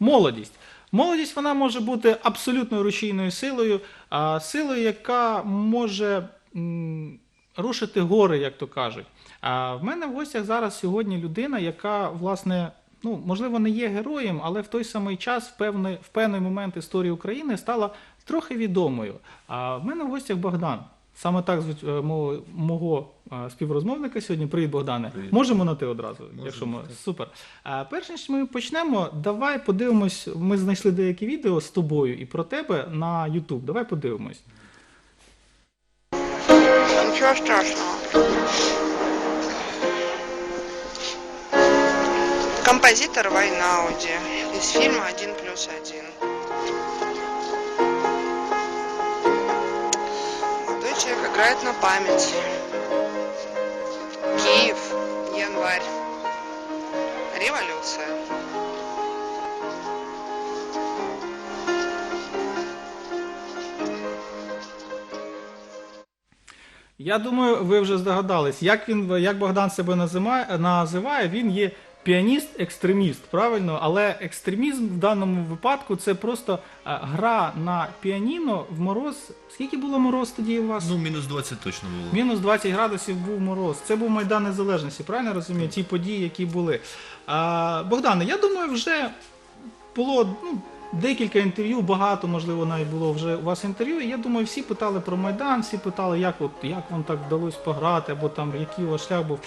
молодість. Молодість вона може бути абсолютно рушійною силою, а силою, яка може рушити гори, як то кажуть. А в мене в гостях зараз сьогодні людина, яка, власне, ну, можливо, не є героєм, але в той самий час, в певний, в певний момент історії України стала трохи відомою. А в мене в гостях Богдан. Саме так е, мого, співрозмовника сьогодні. Привіт, Богдане. Привіт. Можемо на ти одразу, Можемо, якщо ми так. супер. А перш ніж ми почнемо, давай подивимось. Ми знайшли деякі відео з тобою і про тебе на YouTube. Давай подивимось. Ничего страшного. Композитор Вайнауди из фильма «Один плюс один». Молодой человек играет на память. Январь. Революция. Я думаю, ви вже здогадались, як він як Богдан себе називає, називає він є піаніст-екстреміст, правильно? Але екстремізм в даному випадку це просто е, гра на піаніно в мороз. Скільки було мороз тоді у вас? Ну, мінус 20 точно було. Мінус 20 градусів був мороз. Це був Майдан Незалежності, правильно розумію? Ті події, які були. А, Богдане, я думаю, вже було ну, декілька інтерв'ю, багато, можливо, навіть було вже у вас інтерв'ю. Я думаю, всі питали про Майдан, всі питали, як, от, як вам так вдалося пограти, або там який у вас шлях був.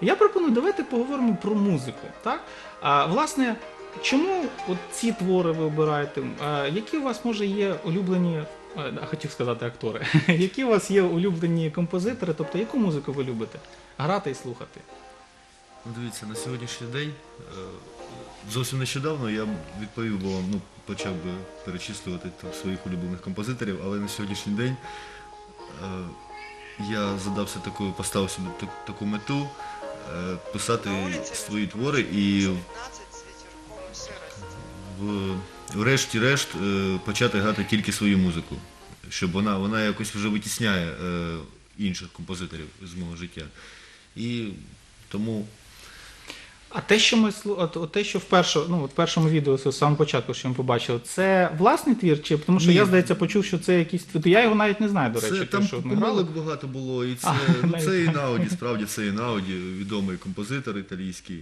Я пропоную, давайте поговоримо про музику. Так? А, власне, чому от ці твори ви обираєте? А, які у вас може є улюблені, е, а, хотів сказати актори, які у вас є улюблені композитори, тобто яку музику ви любите? Грати і слухати? Дивіться, на сьогоднішній день е, зовсім нещодавно я відповів вам, ну, почав би перечислювати там своїх улюблених композиторів, але на сьогоднішній день е, я задався такою, поставив собі так- таку мету е, писати свої твори і 15 с ветерком и сыростью. в, врешті-решт е, почати грати тільки свою музику, щоб вона, вона якось вже витісняє е, інших композиторів з мого життя. І тому А те, що ми от, от те, що в першому, ну, от першому відео, з самого початку, що ми побачили, це власний твір, чи тому що Ні. я, здається, почув, що це якийсь твір. Я його навіть не знаю, до речі, Це, те, там що ми грали. помилок багато було, і це, А, ну, навіть це так. Інауді, справді це Інауді, відомий композитор італійський.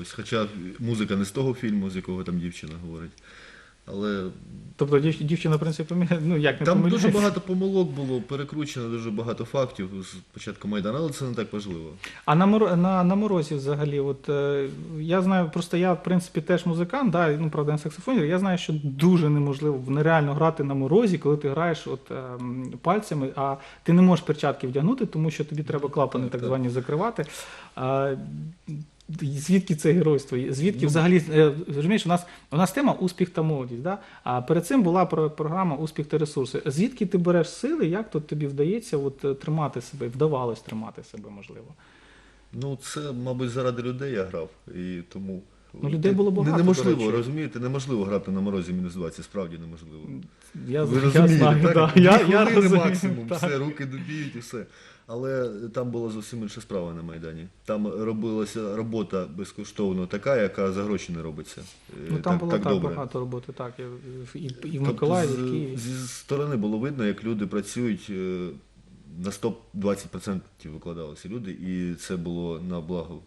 Ось, хоча музика не з того фільму, з якого там дівчина говорить. Але Тобто дів- дівчина, в принципі, помі- ну як не там помиляється. дуже багато помилок було, перекручено дуже багато фактів з початку Майдану, але це не так важливо. А на, моро- на, на морозі взагалі, от е, я знаю, просто я в принципі теж музикант, да, ну правда на саксофоні. Я знаю, що дуже неможливо, нереально грати на морозі, коли ти граєш от, ем, пальцями, а ти не можеш перчатки вдягнути, тому що тобі треба клапани Так, так так. звані закривати. А, Звідки це геройство? Звідки Ну, взагалі е, розумієш, у нас у нас тема успіх та молодість. Да? А перед цим була про- програма Успіх та ресурси. Звідки ти береш сили? Як тут тобі вдається от, е, тримати себе? Вдавалось тримати себе, можливо? Ну, це, мабуть, заради людей я грав. І тому. Ну, людей було багато, Неможливо, до речі. розумієте, неможливо грати на морозі мінус 20, справді неможливо. Я, Ви я розумієте, знаю, так? да. Дві я, я хвилини розумію, максимум, так. все, руки добіють і все. Але там була зовсім інша справа на Майдані. Там робилася робота безкоштовно така, яка за гроші не робиться. Е, Ну там було так, добре. багато роботи, так. І, і, і в Тобто Миколаєві, і в з- Києві. Зі сторони було видно, як люди працюють е, на 120% викладалися люди, і це було на благо.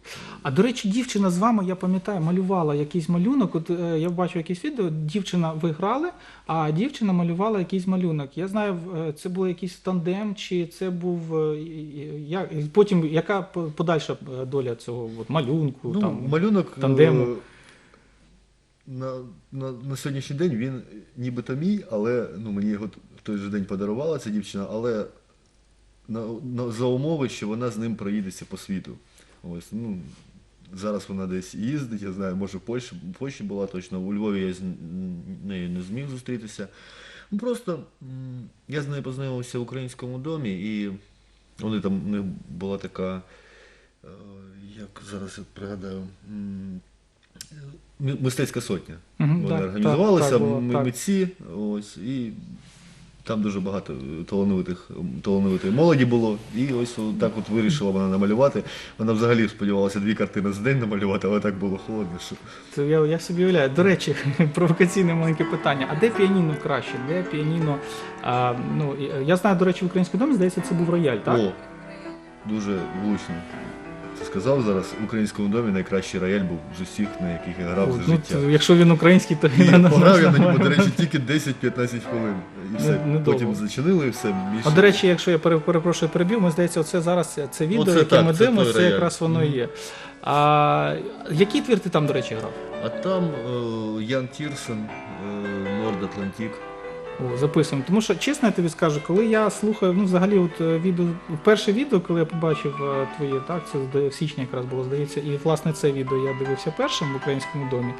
А до речі, дівчина з вами, я пам'ятаю, малювала якийсь малюнок. От е, я бачу якесь відео, дівчина ви грали, а дівчина малювала якийсь малюнок. Я знаю, е, це був якийсь тандем, чи це був е, потім яка по- подальша е, доля цього от, малюнку? Ну, там, малюнок е, тандему. На, на, на сьогоднішній день він нібито мій, але ну, мені його в той же день подарувала ця дівчина, але на, на, за умови, що вона з ним проїдеться по світу. Ось, ну, зараз вона десь їздить, я знаю, може в Польщі, в Польщі була точно, у Львові я з нею не зміг зустрітися. Ну, просто я з нею познайомився в українському домі, і вони там, у них була така, е, як зараз я пригадаю, Мистецька сотня. Мгм, Вони так, організувалися, так, так було, так. митці, ось, і Там дуже багато талановитих, талановитої молоді було, і ось так от вирішила вона намалювати. Вона взагалі сподівалася дві картини за день намалювати, але так було холодно, що Це я, я собі уявляю. До речі, провокаційне маленьке питання. А де піаніно краще? Де піаніно? А, ну, я знаю, до речі, в українському домі, здається, це був рояль, так? О, дуже влучно. Це сказав зараз. В українському домі найкращий рояль був з усіх, на яких я грав О, за ну, життя. це- якщо він український, то І він пограв я на ньому, до речі, тільки 10-15 хвилин. І все. Не- недовго. Потім зачинили і все. Більше. А до речі, якщо я пере- перепрошую перебив, ми здається, оце зараз це відео, Оце яке так, ми це дивимося, той це рояль. якраз воно і є. А який твір ти там, до речі, грав? А там е, Ян Тірсен, е, Норд Атлантик. Записуємо. Тому що, чесно, я тобі скажу, коли я слухаю, ну взагалі, от е, відео, перше відео, коли я побачив е, твоє, так, це в січні якраз було, здається, і власне це відео я дивився першим в українському домі.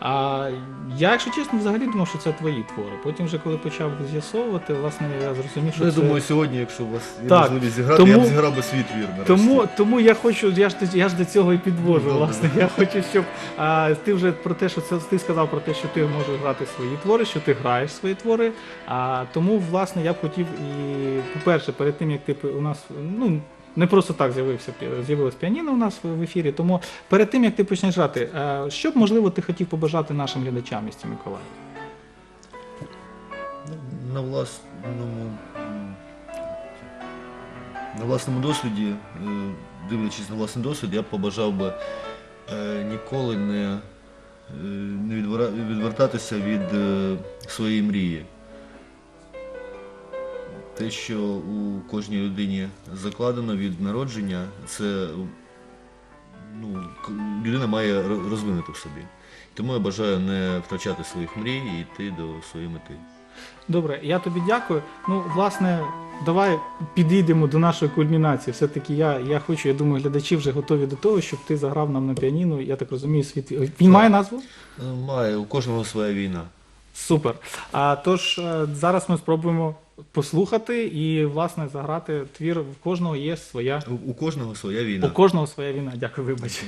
А я, якщо чесно, взагалі думав, що це твої твори. Потім, вже коли почав з'ясовувати, власне, я зрозумів, що Ну, я це... думаю, сьогодні, якщо у вас є Так, можливість зіграти, я б зіграв би свій твір нарешті. Тому, тому я хочу, я ж, до- я ж до цього і підвожу, Добре. власне. Я хочу, щоб а, ти вже про те, що це ти сказав про те, що ти можеш грати свої твори, що ти граєш свої твори. А тому, власне, я б хотів і, по-перше, перед тим як ти у нас ну. Не просто так з'явився з'явилось піаніно у нас в ефірі. Тому перед тим як ти почнеш грати, е, що б можливо ти хотів побажати нашим глядачам місті Миколаїв? Ну, на власному на власному досвіді, е, дивлячись на власний досвід, я б побажав би е, ніколи не, відвертатися від своєї мрії. Те, що у кожній людині закладено від народження, це ну, людина має розвинути в собі. Тому я бажаю не втрачати своїх мрій і йти до своєї мети. Добре, я тобі дякую. Ну, власне, давай підійдемо до нашої кульмінації. Все-таки я, я хочу, я думаю, глядачі вже готові до того, щоб ти заграв нам на піаніно. Я так розумію, світ. Він має назву? Має, у кожного своя війна. Супер. А тож е, зараз ми спробуємо послухати і, власне, заграти твір. В кожного є своя. У, кожного своя війна. У кожного своя війна. Дякую, вибач.